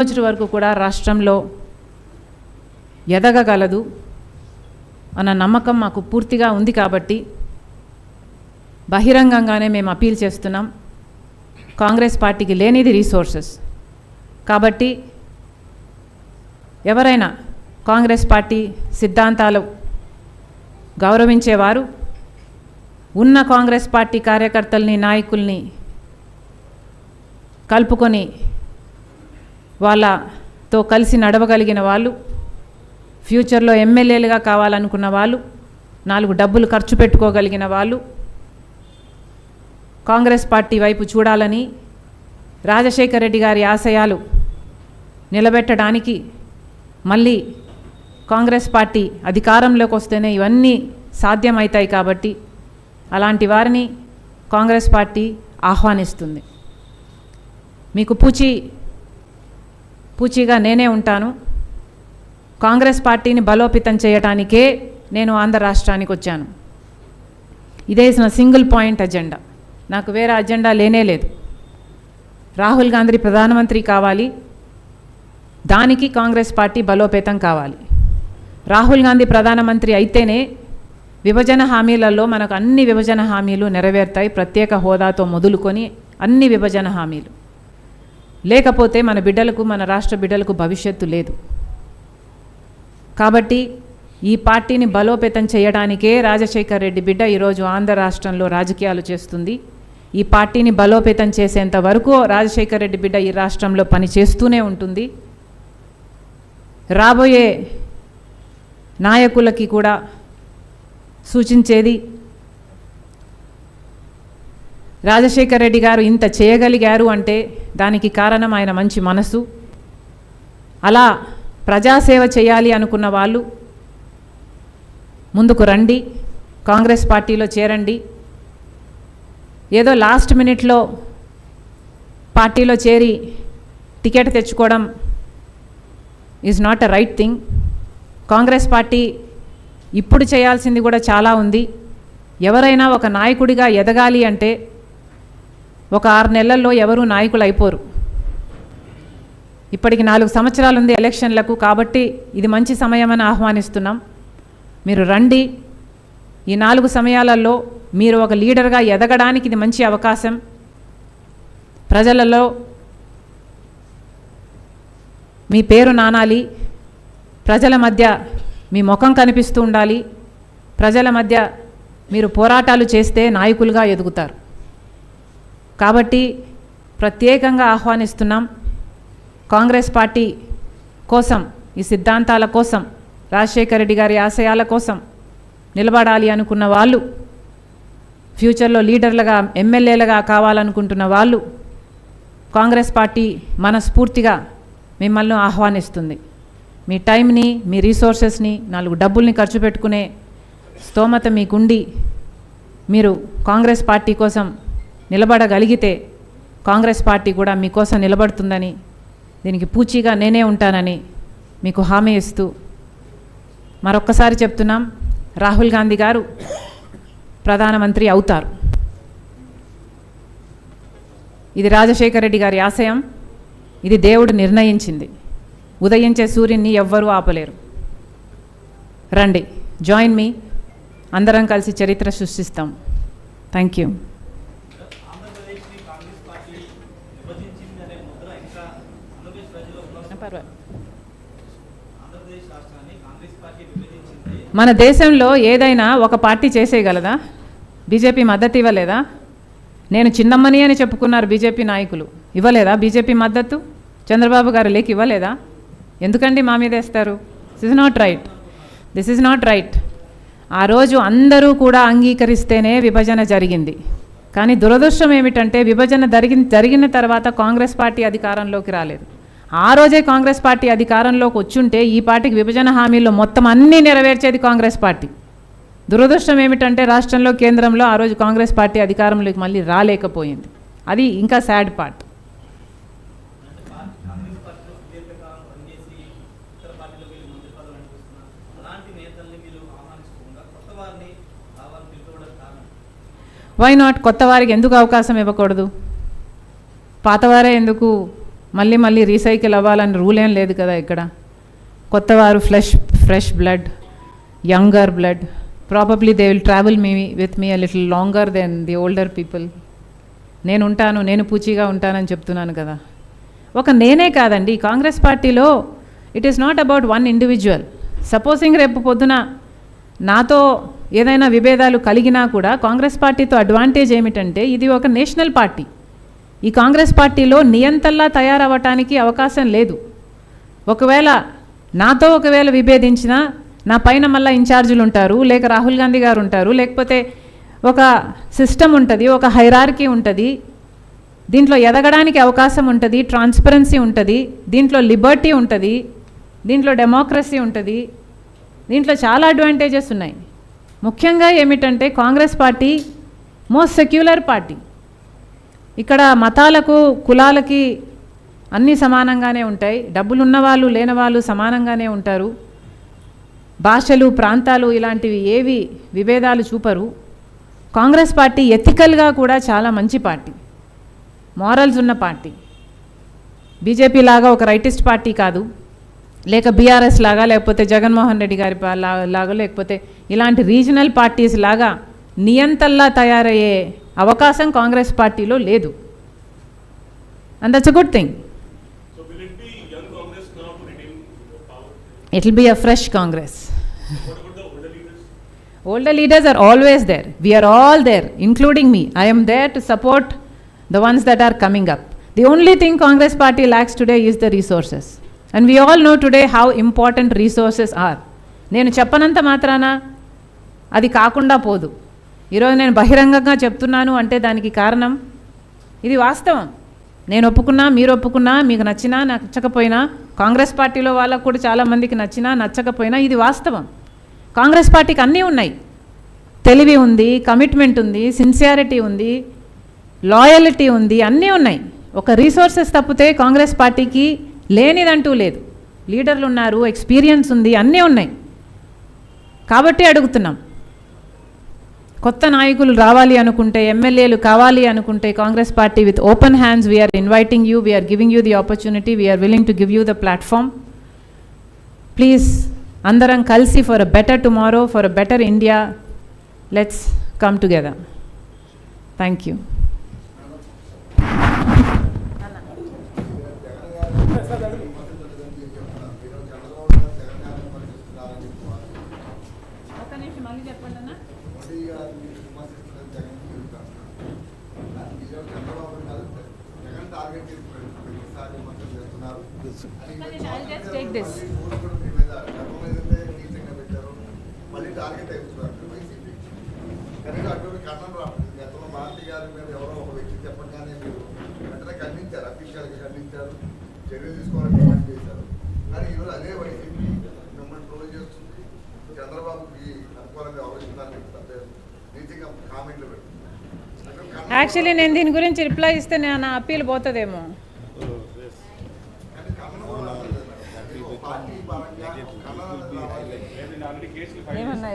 రోజు వరకు కూడా రాష్ట్రంలో ఎదగగలదు అన్న నమ్మకం మాకు పూర్తిగా ఉంది కాబట్టి బహిరంగంగానే మేము అపీల్ చేస్తున్నాం. కాంగ్రెస్ పార్టీకి లేనిది రీసోర్సెస్. కాబట్టి ఎవరైనా కాంగ్రెస్ పార్టీ సిద్ధాంతాలు గౌరవించేవారు ఉన్న కాంగ్రెస్ పార్టీ కార్యకర్తల్ని నాయకుల్ని కలుపుకొని వాళ్ళతో కలిసి నడవగలిగిన వాళ్ళు ఫ్యూచర్లో ఎమ్మెల్యేలుగా కావాలనుకున్న వాళ్ళు నాలుగు డబ్బులు ఖర్చు పెట్టుకోగలిగిన వాళ్ళు కాంగ్రెస్ పార్టీ వైపు చూడాలని రాజశేఖర రెడ్డి గారి ఆశయాలు నిలబెట్టడానికి మళ్ళీ కాంగ్రెస్ పార్టీ అధికారంలోకి వస్తేనే ఇవన్నీ సాధ్యమవుతాయి కాబట్టి అలాంటి వారిని కాంగ్రెస్ పార్టీ ఆహ్వానిస్తుంది. మీకు పూచి పూచీగా నేనే ఉంటాను. కాంగ్రెస్ పార్టీని బలోపేతం చేయటానికే నేను ఆంధ్ర రాష్ట్రానికి వచ్చాను. ఇదే నా సింగిల్ పాయింట్ అజెండా. నాకు వేరే అజెండా లేనే లేదు. రాహుల్ గాంధీ ప్రధానమంత్రి కావాలి. దానికి కాంగ్రెస్ పార్టీ బలోపేతం కావాలి. రాహుల్ గాంధీ ప్రధానమంత్రి అయితేనే విభజన హామీలలో మనకు అన్ని విభజన హామీలు నెరవేరుతాయి. ప్రత్యేక హోదాతో మొదలుకొని అన్ని విభజన హామీలు. లేకపోతే మన బిడ్డలకు మన రాష్ట్ర బిడ్డలకు భవిష్యత్తు లేదు. కాబట్టి ఈ పార్టీని బలోపేతం చేయడానికే రాజశేఖర్ రెడ్డి బిడ్డ ఈరోజు ఆంధ్ర రాష్ట్రంలో రాజకీయాలు చేస్తుంది. ఈ పార్టీని బలోపేతం చేసేంత వరకు రాజశేఖర్ రెడ్డి బిడ్డ ఈ రాష్ట్రంలో పని చేస్తూనే ఉంటుంది. రాబోయే నాయకులకి కూడా సూచించేది రాజశేఖర్ రెడ్డి గారు ఇంత చేయగలిగారు అంటే దానికి కారణం ఆయన మంచి మనసు. అలా ప్రజాసేవ చేయాలి అనుకున్న వాళ్ళు ముందుకు రండి కాంగ్రెస్ పార్టీలో చేరండి. ఏదో లాస్ట్ మినిట్లో పార్టీలో చేరి టికెట్ తెచ్చుకోవడం is not a right thing Congress party ఇప్పుడు చేయాల్సింది కూడా చాలా ఉంది. ఎవరైనా ఒక నాయకుడిగా ఎదగాలి అంటే ఒక ఆరు నెలల్లో ఎవరూ నాయకులు అయిపోరు ఇప్పటికి నాలుగు సంవత్సరాలు ఉంది ఎలక్షన్లకు కాబట్టి ఇది మంచి సమయమని ఆహ్వానిస్తున్నాం. మీరు రండి. ఈ నాలుగు సమయాలలో మీరు ఒక లీడర్గా ఎదగడానికి ఇది మంచి అవకాశం. ప్రజలలో మీ పేరు నానాలి. ప్రజల మధ్య మీ ముఖం కనిపిస్తూ ఉండాలి. ప్రజల మధ్య మీరు పోరాటాలు చేస్తే నాయకులుగా ఎదుగుతారు. కాబట్టి ప్రత్యేకంగా ఆహ్వానిస్తున్నాం కాంగ్రెస్ పార్టీ కోసం ఈ సిద్ధాంతాల కోసం రాజశేఖర రెడ్డి గారి ఆశయాల కోసం నిలబడాలి అనుకున్న వాళ్ళు ఫ్యూచర్లో లీడర్లుగా ఎమ్మెల్యేలుగా కావాలనుకుంటున్న వాళ్ళు కాంగ్రెస్ పార్టీ మనస్ఫూర్తిగా మిమ్మల్ని ఆహ్వానిస్తుంది. మీ టైంని మీ రీసోర్సెస్ని నాలుగు డబ్బుల్ని ఖర్చు పెట్టుకునే స్తోమత మీకుండి మీరు కాంగ్రెస్ పార్టీ కోసం నిలబడగలిగితే కాంగ్రెస్ పార్టీ కూడా మీకోసం నిలబడుతుందని దీనికి పూచీగా నేనే ఉంటానని మీకు హామీ ఇస్తూ మరొక్కసారి చెప్తున్నాం. రాహుల్ గాంధీ గారు ప్రధానమంత్రి అవుతారు. ఇది రాజశేఖర రెడ్డి గారి ఆశయం. ఇది దేవుడు నిర్ణయించింది. ఉదయించే సూర్యుని ఎవ్వరూ ఆపలేరు. రండి జాయిన్ మీ. అందరం కలిసి చరిత్ర సృష్టిస్తాం. థ్యాంక్ యూ ఆంధ్రప్రదేశ్ని కాంగ్రెస్ పార్టీ విభజించింది అనే ముద్ర ఇంకా ఆంధ్రప్రదేశ్ ప్రజల్లో ఉన్న ఆంధ్రప్రదేశ్ రాష్ట్రాన్ని కాంగ్రెస్ పార్టీ విభజించింది మన దేశంలో ఏదైనా ఒక పార్టీ చేసేయగలదా? బీజేపీ మద్దతు ఇవ్వలేదా? నేను చిన్నమ్మని అని చెప్పుకున్నారు బీజేపీ నాయకులు. ఇవ్వలేదా బీజేపీ మద్దతు? చంద్రబాబు గారు లేక ఇవ్వలేదా? ఎందుకండి మా మీద వేస్తారు? This is not right this is not right ఆ రోజు అందరూ కూడా అంగీకరిస్తేనే విభజన జరిగింది. కానీ దురదృష్టం ఏమిటంటే విభజన జరిగిన జరిగిన తర్వాత కాంగ్రెస్ పార్టీ అధికారంలోకి రాలేదు. ఆ రోజే కాంగ్రెస్ పార్టీ అధికారంలోకి వచ్చుంటే ఈ పార్టీకి విభజన హామీల్లో మొత్తం అన్నీ నెరవేర్చేది కాంగ్రెస్ పార్టీ. దురదృష్టం ఏమిటంటే రాష్ట్రంలో కేంద్రంలో ఆ రోజు కాంగ్రెస్ పార్టీ అధికారంలోకి మళ్ళీ రాలేకపోయింది. అది ఇంకా సాడ్ పార్ట్ వై నాట్ కొత్త వారికి ఎందుకు అవకాశం ఇవ్వకూడదు? పాతవారే ఎందుకు మళ్ళీ మళ్ళీ రీసైకిల్ అవ్వాలని రూల్ ఏం లేదు కదా ఇక్కడ. కొత్తవారు fresh fresh blood younger blood probably they will travel me with me a little longer than the older people నేను ఉంటాను నేను పూచిగా ఉంటానని చెప్తున్నాను కదా. ఒక నేనే కాదండి కాంగ్రెస్ పార్టీలో it is not about one individual supposing రేపు పొద్దున నాతో ఏదైనా విభేదాలు కలిగినా కూడా కాంగ్రెస్ పార్టీతో అడ్వాంటేజ్ ఏమిటంటే ఇది ఒక నేషనల్ పార్టీ ఈ కాంగ్రెస్ పార్టీలో నియంతల్లా తయారవ్వటానికి అవకాశం లేదు. ఒకవేళ నాతో ఒకవేళ విభేదించినా నా పైన మళ్ళీ ఇన్ఛార్జీలు ఉంటారు లేక రాహుల్ గాంధీ గారు ఉంటారు లేకపోతే ఒక సిస్టమ్ ఉంటుంది ఒక హైరార్కీ ఉంటుంది దీంట్లో ఎదగడానికి అవకాశం ఉంటుంది ట్రాన్స్పరెన్సీ ఉంటుంది దీంట్లో లిబర్టీ ఉంటుంది దీంట్లో డెమోక్రసీ ఉంటుంది దీంట్లో చాలా అడ్వాంటేజెస్ ఉన్నాయి. ముఖ్యంగా ఏమిటంటే Congress party most secular party. ఇక్కడ మతాలకు కులాలకి అన్నీ సమానంగానే ఉంటాయి. డబ్బులు ఉన్నవాళ్ళు లేనివాళ్ళు సమానంగానే ఉంటారు. భాషలు ప్రాంతాలు ఇలాంటివి ఏవి విభేదాలు చూపరు. కాంగ్రెస్ పార్టీ ఎథికల్గా కూడా చాలా మంచి పార్టీ. మారల్స్ ఉన్న పార్టీ. బీజేపీ లాగా ఒక రైటిస్ట్ పార్టీ కాదు. లేక బీఆర్ఎస్ లాగా లేకపోతే జగన్మోహన్ రెడ్డి గారి లాగా లేకపోతే ఇలాంటి రీజనల్ పార్టీస్ లాగా నియంతల్లా తయారయ్యే అవకాశం కాంగ్రెస్ పార్టీలో లేదు and that's a good thing? It will be a fresh Congress? Older leaders are always there. We are all there, including me. I am there to support the ones that are coming up. The only thing Congress party lacks today is the resources. And we all know today how important resources are. నేను చెప్పనంత మాత్రాన అది కాకుండా పోదు ఈరోజు నేను బహిరంగంగా చెప్తున్నాను అంటే దానికి కారణం ఇది వాస్తవం. నేను ఒప్పుకున్నా మీరు ఒప్పుకున్నా మీకు నచ్చినా నచ్చకపోయినా కాంగ్రెస్ పార్టీలో వాళ్ళకు కూడా చాలామందికి నచ్చినా నచ్చకపోయినా ఇది వాస్తవం. కాంగ్రెస్ పార్టీకి అన్నీ ఉన్నాయి. తెలివి ఉంది కమిట్మెంట్ ఉంది సిన్సియారిటీ ఉంది లాయలిటీ ఉంది అన్నీ ఉన్నాయి. ఒక రీసోర్సెస్ తప్పితే కాంగ్రెస్ పార్టీకి లేనిదంటూ లేదు. లీడర్లు ఉన్నారు ఎక్స్పీరియన్స్ ఉంది అన్నీ ఉన్నాయి. కాబట్టి అడుగుతున్నాం. కొత్త నాయకులు రావాలి అనుకుంటే ఎమ్మెల్యేలు కావాలి అనుకుంటే Congress party with open hands we're inviting you we're giving you the opportunity we're willing to give you the platform please అందరం కలిసి for a better tomorrow for a better India let's come together thank you ఒక నిమిషం మళ్ళీ చెప్పండి అన్న మోడీ గారిని విమర్శించడం జగన్ మీరు చంద్రబాబు జగన్ టార్గెట్ చేసి ప్రతిసారి విమర్శలు చేస్తున్నారు మీ మీద గర్వం ఏదైతే నీచంగా పెట్టారు మళ్ళీ టార్గెట్ అయిపోతున్నారు వైసీపీ కనుక అటువంటి ఖండన రావట్లేదు గతంలో భారతి గారి మీద ఎవరో ఒక వ్యక్తి చెప్పగానే మీరు వెంటనే ఖండించారు అఫీషియల్గా ఖండించారు చర్యలు తీసుకోవాలని డిమాండ్ చేశారు కానీ ఈరోజు అదే వైసీపీ మిమ్మల్ని ట్రోల్ చేస్తుంది. చంద్రబాబుకి అనుకూలంగా ఆలోచించడానికి యాక్చువల్లీ నేను దీని గురించి రిప్లై ఇస్తే నా అప్పీల్ పోతుందేమో. ఏమన్నా